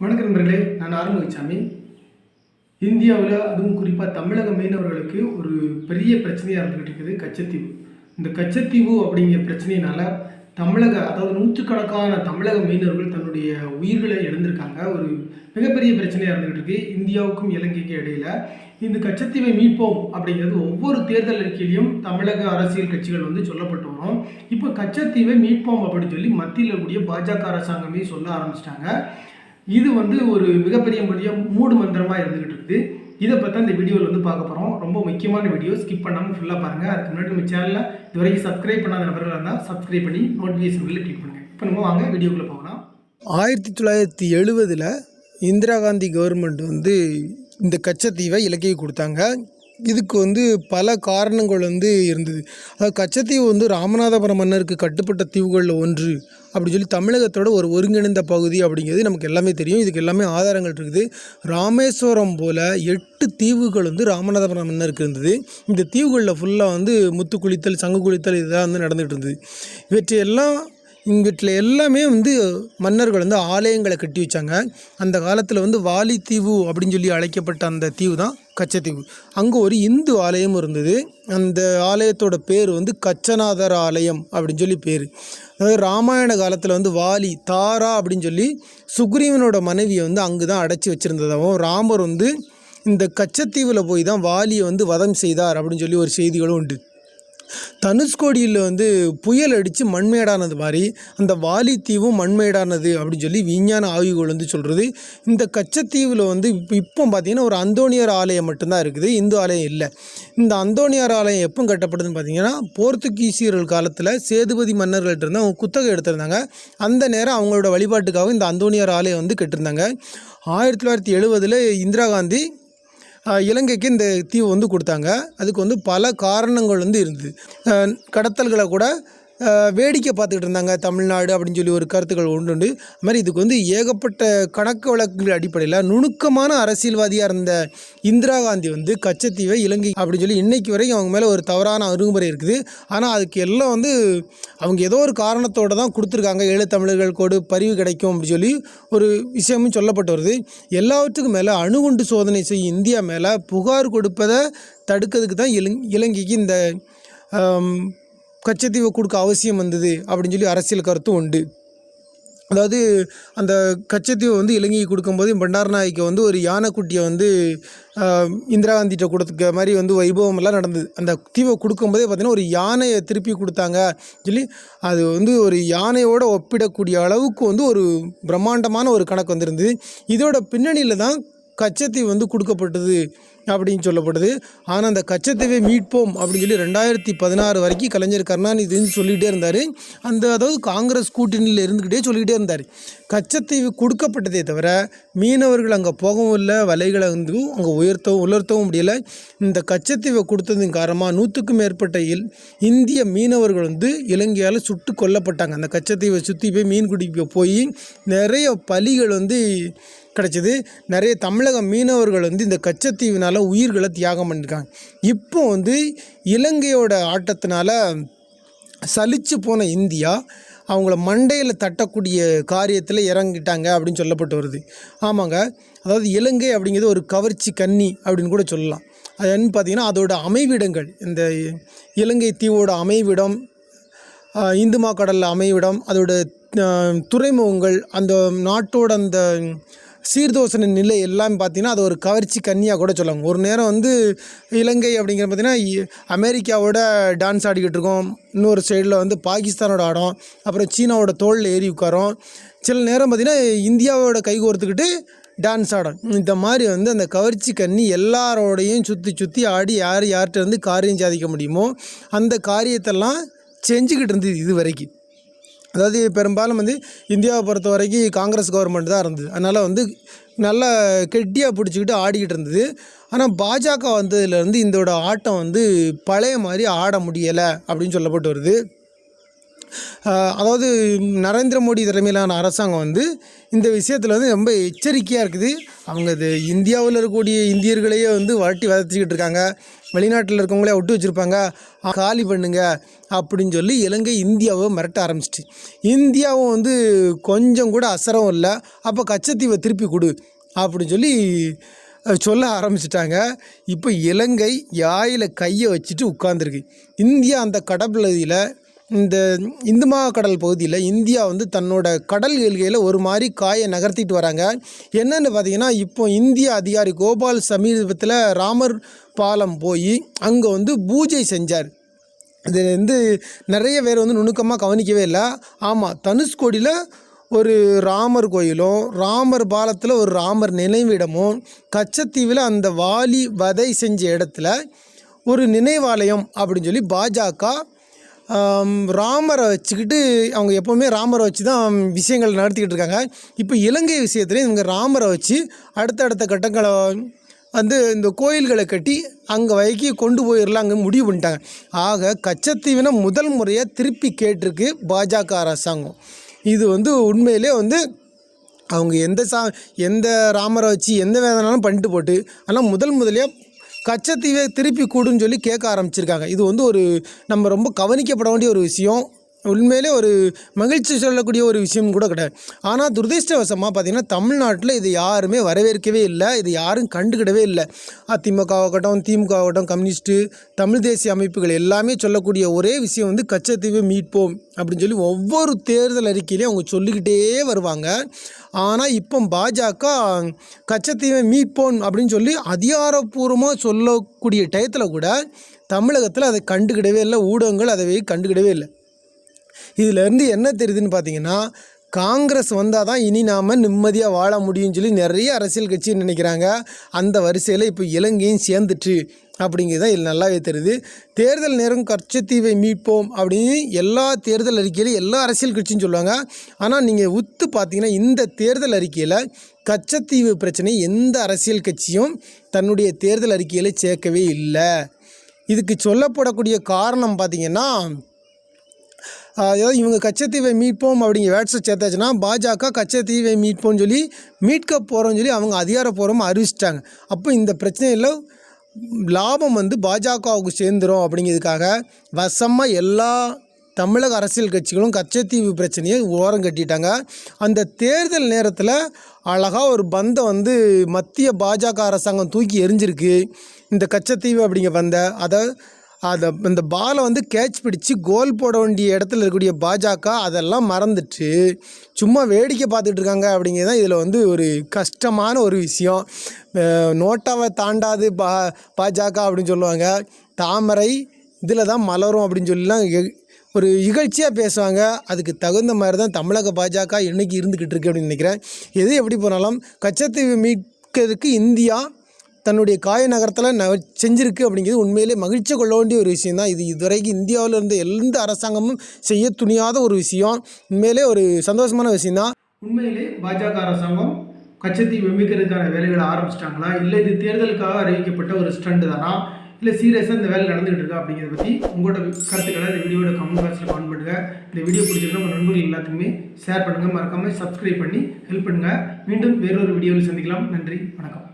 வணக்கம் நண்பர்களே நான் ஆரம்பிச்சாமி இந்தியாவில் அதுவும் குறிப்பாக தமிழக மீனவர்களுக்கு ஒரு பெரிய பிரச்சனையாக இருந்துகிட்டு இருக்குது கச்சத்தீவு. இந்த கச்சத்தீவு அப்படிங்கிற பிரச்சனையினால தமிழக அதாவது நூற்றுக்கணக்கான தமிழக மீனவர்கள் தன்னுடைய உயிர்களை இழந்திருக்காங்க. ஒரு மிகப்பெரிய பிரச்சனையாக இருந்துகிட்டு இருக்கு இந்தியாவுக்கும் இலங்கைக்கும் இடையில. இந்த கச்சத்தீவை மீட்போம் அப்படிங்கிறது ஒவ்வொரு தேர்தல் அறிக்கையிலையும் தமிழக அரசியல் கட்சிகள் வந்து சொல்லப்பட்டு வரும். இப்போ கச்சத்தீவை மீட்போம் அப்படின்னு சொல்லி மத்தியில் இருக்கக்கூடிய பாஜக அரசாங்கமே சொல்ல ஆரம்பிச்சிட்டாங்க. இது வந்து ஒரு மிகப்பெரிய பெரிய மூடு மந்திரமாக இருந்துகிட்டு இருக்குது. இதை பற்றி இந்த வீடியோவில் வந்து பார்க்க போகிறோம் ரொம்ப முக்கியமான வீடியோ. ஸ்கிப் பண்ணாமல் ஃபுல்லாக பாருங்கள் அதுக்கு முன்னாடி நம்ம சேனலில் இது வரைக்கும் சப்ஸ்கிரைப் பண்ணாத நபர்களாக இருந்தால் சப்ஸ்கிரைப் பண்ணி நோட்டிஃபிகேஷன் கிளிக் பண்ணுங்கள் இப்போ நம்ம வாங்க வீடியோக்குள்ளே போகலாம். ஆயிரத்தி தொள்ளாயிரத்தி எழுபதில் இந்திரா காந்தி கவர்மெண்ட் வந்து இந்த கச்சத்தீவை இலக்கிய கொடுத்தாங்க. இதுக்கு வந்து பல காரணங்கள் வந்து இருந்தது. அதாவது கச்சத்தீவு வந்து ராமநாதபுரம் மன்னருக்கு கட்டுப்பட்ட தீவுகளில் ஒன்று. அப்படி சொல்லி தமிழகத்தோட ஒரு ஒருங்கிணைந்த பகுதி அப்படிங்கிறது நமக்கு எல்லாமே தெரியும். இதுக்கு எல்லாமே ஆதாரங்கள் இருக்குது. ராமேஸ்வரம் போல் எட்டு தீவுகள் வந்து ராமநாதபுரம் மன்னருக்கு இருந்தது. இந்த தீவுகளில் ஃபுல்லாக வந்து முத்து குளித்தல் சங்கு குளித்தல் இதெல்லாம் வந்து நடந்துகிட்டு இருந்தது. இவற்றையெல்லாம் இவற்றில் எல்லாமே வந்து மன்னர்கள் வந்து ஆலயங்களை கட்டி வச்சாங்க. அந்த காலத்தில் வந்து வாலித்தீவு அப்படின்னு சொல்லி அழைக்கப்பட்ட அந்த தீவு தான் கச்சத்தீவு. அங்கே ஒரு இந்து ஆலயம் இருந்தது. அந்த ஆலயத்தோட பேர் வந்து கச்சநாதர் ஆலயம் அப்படின்னு சொல்லி பேர். அதாவது ராமாயண காலத்தில் வந்து வாலி தாரா அப்படின்னு சொல்லி சுக்ரீவனோட மனைவியை வந்து அங்கே தான் அடைச்சி வச்சுருந்ததாகவும் ராமர் வந்து இந்த கச்சத்தீவில் போய் தான் வாலியை வந்து வதம் செய்தார் அப்படின்னு சொல்லி ஒரு செய்திகளும் உண்டு. தனுஷ்கோடியில் வந்து புயல் அடித்து மண்மேடானது மாதிரி அந்த வாலித்தீவும் மண்மேடானது அப்படின்னு சொல்லி விஞ்ஞான ஆய்வுகள் வந்து சொல்கிறது இந்த கச்சத்தீவில் வந்து இப்போ இப்போ பார்த்தீங்கன்னா ஒரு அந்தோனியார் ஆலயம் மட்டும்தான் இருக்குது இந்து ஆலயம் இல்லை. இந்த அந்தோணியார் ஆலயம் எப்போ கட்டப்படுதுன்னு பார்த்தீங்கன்னா போர்த்துகீசியர்கள் காலத்தில் சேதுபதி மன்னர்கள்ட்ட இருந்து அவங்க குத்தகை எடுத்திருந்தாங்க. அந்த நேரம் அவங்களோட வழிபாட்டுக்காக இந்த அந்தோணியார் ஆலயம் வந்து கட்டிருந்தாங்க. ஆயிரத்தி தொள்ளாயிரத்தி எழுபதில் இந்திரா காந்தி இலங்கைக்கு இந்த தீவு வந்து கொடுத்தாங்க. அதுக்கு வந்து பல காரணங்கள் வந்து இருந்தது. கடத்தல்களை கூட வேடிக்கை பார்த்துக்கிட்டு இருந்தாங்க. தமிழ்நாடு அப்படின்னு சொல்லி ஒரு கருத்துக்கள் உண்டு உண்டு. அது மாதிரி இதுக்கு வந்து ஏகப்பட்ட கணக்கு வழக்குகள் அடிப்படையில் நுணுக்கமான அரசியல்வாதியாக இருந்த இந்திரா காந்தி வந்து கச்சத்தீவை இலங்கை அப்படின்னு சொல்லி இன்றைக்கு வரைக்கும் அவங்க மேலே ஒரு தவறான அணுகுமுறை இருக்குது. ஆனால் அதுக்கு எல்லாம் வந்து அவங்க ஏதோ ஒரு காரணத்தோடு தான் கொடுத்துருக்காங்க. ஏழு தமிழர்கள் கோடு பரிவு கிடைக்கும் அப்படின்னு சொல்லி ஒரு விஷயமும் சொல்லப்பட்டு வருது. எல்லாவற்றுக்கும் மேலே அணுகுண்டு சோதனை செய்யும் இந்தியா மேலே புகார் கொடுப்பதை தடுக்கிறதுக்கு தான் இலங் இலங்கைக்கு இந்த கச்சத்தீவை கொடுக்க அவசியம் வந்தது அப்படின்னு சொல்லி அரசியல் கருத்தும் உண்டு. அதாவது அந்த கச்சத்தீவை வந்து இலங்கைக்கு கொடுக்கும்போது பண்டாரநாயக்க வந்து ஒரு யானைக்குட்டியை வந்து இந்திரா காந்திகிட்ட கொடுத்துக்க மாதிரி வந்து வைபவமெல்லாம் நடந்தது. அந்த தீவை கொடுக்கும்போதே பார்த்தீங்கன்னா ஒரு யானையை திருப்பி கொடுத்தாங்க சொல்லி அது வந்து ஒரு யானையோடு ஒப்பிடக்கூடிய அளவுக்கு வந்து ஒரு பிரம்மாண்டமான ஒரு கணக்கு வந்திருந்தது. இதோட பின்னணியில் தான் கச்சத்தீவு வந்து கொடுக்கப்பட்டது. அப்படின்னு சொல்லப்படுது. ஆனால் அந்த கச்சத்தீவை மீட்போம் அப்படின்னு சொல்லி ரெண்டாயிரத்தி பதினாறு வரைக்கும் கலைஞர் கருணாநிதினு சொல்லிகிட்டே இருந்தார். அந்த அதாவது காங்கிரஸ் கூட்டணியில் இருந்துக்கிட்டே சொல்லிக்கிட்டே இருந்தார். கச்சத்தீவு கொடுக்கப்பட்டதே தவிர மீனவர்கள் அங்கே போகவும் இல்லை வலைகளை வந்து அங்கே உயர்த்தவும் உலர்த்தவும் முடியல. இந்த கச்சத்தீவை கொடுத்ததன் காரணமாக நூற்றுக்கும் மேற்பட்ட இல் இந்திய மீனவர்கள் வந்து இலங்கையால் சுட்டு கொல்லப்பட்டாங்க. அந்த கச்சத்தீவை சுற்றி போய் மீன் குடிக்க போய் நிறைய பலிகள் வந்து கிடச்சிது. நிறைய தமிழக மீனவர்கள் வந்து இந்த கச்சத்தீவினால் உயிர்களை தியாகம் பண்ணியிருக்காங்க இப்போ வந்து இலங்கையோட ஆட்டத்தினால சலிச்சு போன இந்தியா அவங்கள மண்டையில் தட்டக்கூடிய காரியத்தில் இறங்கிட்டாங்க அப்படின்னு சொல்லப்பட்டு வருது. ஆமாங்க. அதாவது இலங்கை அப்படிங்கிறது ஒரு கவர்ச்சி கன்னி அப்படின்னு கூட சொல்லலாம். அது என்னன்னு பார்த்தீங்கன்னா அதோட அமைவிடங்கள். இந்த இலங்கை தீவோட அமைவிடம் இந்துமா இந்து அமைவிடம் அதோட துறைமுகங்கள் அந்த நாட்டோட அந்த சீர்தோசன நிலை எல்லாம் பார்த்தீங்கன்னா அது ஒரு கவர்ச்சி கன்னியாக கூட சொல்லுவாங்க ஒரு நேரம் வந்து இலங்கை அப்படிங்கிற பார்த்தீங்கன்னா இ- அமெரிக்காவோட டான்ஸ் ஆடிக்கிட்டு இருக்கோம். இன்னொரு சைடில் வந்து பாகிஸ்தானோட ஆடும் அப்புறம் சீனாவோட தோளில் ஏறி உட்காரோம். சில நேரம் பார்த்தீங்கன்னா இந்தியாவோட கை கோர்த்துக்கிட்டு டான்ஸ் ஆடும். இந்த மாதிரி வந்து அந்த கவர்ச்சி கன்னி எல்லாரோடையும் சுற்றி சுற்றி ஆடி யார் யார்கிட்ட இருந்து காரியம் சாதிக்க முடியுமோ அந்த காரியத்தெல்லாம் செஞ்சுக்கிட்டு இருந்தது இது வரைக்கும். அதாவது பெரும்பாலும் வந்து இந்தியாவை பொறுத்த வரைக்கும் காங்கிரஸ் கவர்மெண்ட் தான் இருந்தது. அதனால் வந்து நல்லா கெட்டியாக பிடிச்சிக்கிட்டு ஆடிக்கிட்டு இருந்தது. ஆனால் பாஜக வந்ததுலேருந்து இதோட ஆட்டம் வந்து பழைய மாதிரி ஆட முடியலை அப்படின்னு சொல்லப்பட்டு வருது. அதாவது நரேந்திர மோடி தலைமையிலான அரசாங்கம் வந்து இந்த விஷயத்தில் வந்து ரொம்ப எச்சரிக்கையாக இருக்குது. அவங்க இது இந்தியாவில் இருக்கக்கூடிய இந்தியர்களையே வந்து வளட்டி வதச்சிக்கிட்டு இருக்காங்க. வெளிநாட்டில் இருக்கவங்களே விட்டு வச்சுருப்பாங்க. காலி பண்ணுங்க அப்படின்னு சொல்லி இலங்கை இந்தியாவை மிரட்ட ஆரம்பிச்சிட்டு இந்தியாவும் வந்து கொஞ்சம் கூட அசரம் இல்லை. அப்போ கச்சத்தீவை திருப்பி கொடு அப்படின்னு சொல்லி சொல்ல ஆரம்பிச்சிட்டாங்க. இப்போ இலங்கை யாயில் கையை வச்சுட்டு உட்காந்துருக்கு இந்தியா அந்த கடற்பகுதியில் இந்த இந்து மகாக்கடல் பகுதியில் இந்தியா வந்து தன்னோட கடல் எல்கையில் ஒரு மாதிரி காயை நகர்த்திட்டு வராங்க. என்னென்னு பார்த்தீங்கன்னா இப்போ இந்திய அதிகாரி கோபால் சமீபத்தில் ராமர் பாலம் போய் அங்கே வந்து பூஜை செஞ்சார். இது வந்து நிறைய பேர் வந்து நுணுக்கமாக கவனிக்கவே இல்லை. ஆமாம் தனுஷ்கோடியில் ஒரு ராமர் கோயிலும் ராமர் பாலத்தில் ஒரு ராமர் நினைவிடமும் கச்சத்தீவில் அந்த வாலி வதை செஞ்ச இடத்துல ஒரு நினைவாலயம் அப்படின்னு சொல்லி பாஜக ராமரை வச்சுக்கிட்டு அவங்க எப்போவுமே ராமரை வச்சு தான் விஷயங்கள் நடத்திக்கிட்டு இருக்காங்க. இப்போ இலங்கை விஷயத்துலேயும் இவங்க ராமரை வச்சு அடுத்தடுத்த கட்டங்களை வந்து இந்த கோயில்களை கட்டி அங்கே வைக்கி கொண்டு போயிடலாம் அங்கே முடிவு பண்ணிட்டாங்க. ஆக கச்சத்தீவினை முதல் முறையாக திருப்பி கேட்டிருக்கு பாஜக அரசாங்கம். இது வந்து உண்மையிலே வந்து அவங்க எந்த சா எந்த ராமரை வச்சு எந்த வேதனாலும் பண்ணிட்டு போட்டு ஆனால் முதல் முதலியாக கச்சத்தீவை திருப்பி கூடுன்னு சொல்லி கேட்க ஆரம்பிச்சிருக்காங்க. இது வந்து ஒரு நம்ம ரொம்ப கவனிக்கப்பட வேண்டிய ஒரு விஷயம். உண்மையிலே ஒரு மகிழ்ச்சி சொல்லக்கூடிய ஒரு விஷயம் கூட கிடையாது. ஆனால் துரதிருஷ்டவசமாக பார்த்திங்கன்னா தமிழ்நாட்டில் இது யாருமே வரவேற்கவே இல்லை. இது யாரும் கண்டுக்கிடவே இல்லை. அதிமுக ஆகட்டும் திமுக ஆகட்டும் கம்யூனிஸ்ட்டு தமிழ் தேசிய அமைப்புகள் எல்லாமே சொல்லக்கூடிய ஒரே விஷயம் வந்து கச்சத்தீவை மீட்போம் அப்படின்னு சொல்லி ஒவ்வொரு தேர்தல் அறிக்கையிலையும் அவங்க சொல்லிக்கிட்டே வருவாங்க. ஆனால் இப்போ பாஜக கச்சத்தீவை மீட்போம் அப்படின்னு சொல்லி அதிகாரப்பூர்வமாக சொல்லக்கூடிய டயத்தில் கூட தமிழகத்தில் அதை கண்டுக்கிடவே இல்லை. ஊடகங்கள் அதை கண்டுக்கிடவே இல்லை. இதிலேருந்து என்ன தெரியுதுன்னு பார்த்தீங்கன்னா காங்கிரஸ் வந்தால் தான் இனி நாம் நிம்மதியாக வாழ முடியும்னு சொல்லி நிறைய அரசியல் கட்சி நினைக்கிறாங்க. அந்த வரிசையில் இப்போ இலங்கையும் சேர்ந்துட்டு அப்படிங்கிறது தான் இதில் நல்லாவே தெரியுது. தேர்தல் நேரம் கச்சத்தீவை மீட்போம் அப்படின்னு எல்லா தேர்தல் அறிக்கையிலும் எல்லா அரசியல் கட்சியும் சொல்லுவாங்க. ஆனால் நீங்கள் உத்து பார்த்தீங்கன்னா இந்த தேர்தல் அறிக்கையில் கச்சத்தீவு பிரச்சனை எந்த அரசியல் கட்சியும் தன்னுடைய தேர்தல் அறிக்கையில் சேர்க்கவே இல்லை. இதுக்கு சொல்லப்படக்கூடிய காரணம் பார்த்தீங்கன்னா அதாவது இவங்க கச்சத்தீவை மீட்போம் அப்படிங்கிற வேட்ஸை சேர்த்தாச்சுன்னா பாஜக கச்சத்தீவை மீட்போம்னு சொல்லி மீட்க போகிறோம்னு சொல்லி அவங்க அதிகாரப்பூர்வமாக அறிவிச்சிட்டாங்க. அப்போ இந்த பிரச்சனையில் லாபம் வந்து பாஜகவுக்கு சேர்ந்துரும் அப்படிங்கிறதுக்காக வசமாக எல்லா தமிழக அரசியல் கட்சிகளும் கச்சத்தீவு பிரச்சனையை ஓரம் கட்டிட்டாங்க. அந்த தேர்தல் நேரத்தில் அழகாக ஒரு பந்தை வந்து மத்திய பாஜக அரசாங்கம் தூக்கி எரிஞ்சிருக்கு இந்த கச்சத்தீவு அப்படிங்க பந்தை அதை அதை இந்த பாலை வந்து கேட்ச் பிடிச்சு கோல் போட வேண்டிய இடத்துல இருக்கக்கூடிய பாஜக அதெல்லாம் மறந்துட்டு சும்மா வேடிக்கை பார்த்துட்டு இருக்காங்க அப்படிங்கிறது தான் இதில் வந்து ஒரு கஷ்டமான ஒரு விஷயம். நோட்டாவை தாண்டாது பா பாஜக அப்படின்னு சொல்லுவாங்க. தாமரை இதில் தான் மலரும் அப்படின்னு சொல்லிலாம் ஒரு இகழ்ச்சியாக பேசுவாங்க. அதுக்கு தகுந்த மாதிரி தான் தமிழக பாஜக இன்றைக்கி இருந்துக்கிட்டு இருக்கு அப்படின்னு நினைக்கிறேன். எது எப்படி போனாலும் கச்சத்தீவு மீட்கிறதுக்கு இந்தியா தன்னுடைய காய நகரத்தில் ந செஞ்சிருக்கு அப்படிங்கிறது உண்மையிலே மகிழ்ச்சி கொள்ள வேண்டிய ஒரு விஷயம் தான். இது இதுவரைக்கும் இந்தியாவில் இருந்த எந்த அரசாங்கமும் செய்ய துணியாத ஒரு விஷயம். உண்மையிலே ஒரு சந்தோஷமான விஷயம் தான். உண்மையிலே பாஜக அரசாங்கம் கச்சத்தீவு மீட்கிறதுக்கான வேலைகளை ஆரம்பிச்சிட்டாங்களா? இல்லை இது தேர்தலுக்காக அறிவிக்கப்பட்ட ஒரு ஸ்டண்ட் தானா? இல்லை சீரியஸாக இந்த வேலை நடந்துகிட்டு இருக்கா அப்படிங்கிறத பற்றி உங்களோட கருத்துக்களை இந்த வீடியோட கமெண்ட் பாக்ஸில் கமெண்ட் பண்ணுங்கள் இந்த வீடியோ பிடிச்சிருந்தா உங்கள் நண்பர்கள் எல்லாத்துக்குமே ஷேர் பண்ணுங்கள் மறக்காமல் சப்ஸ்கிரைப் பண்ணி ஹெல்ப் பண்ணுங்கள் மீண்டும் வேறொரு வீடியோவில் சந்திக்கலாம். நன்றி வணக்கம்.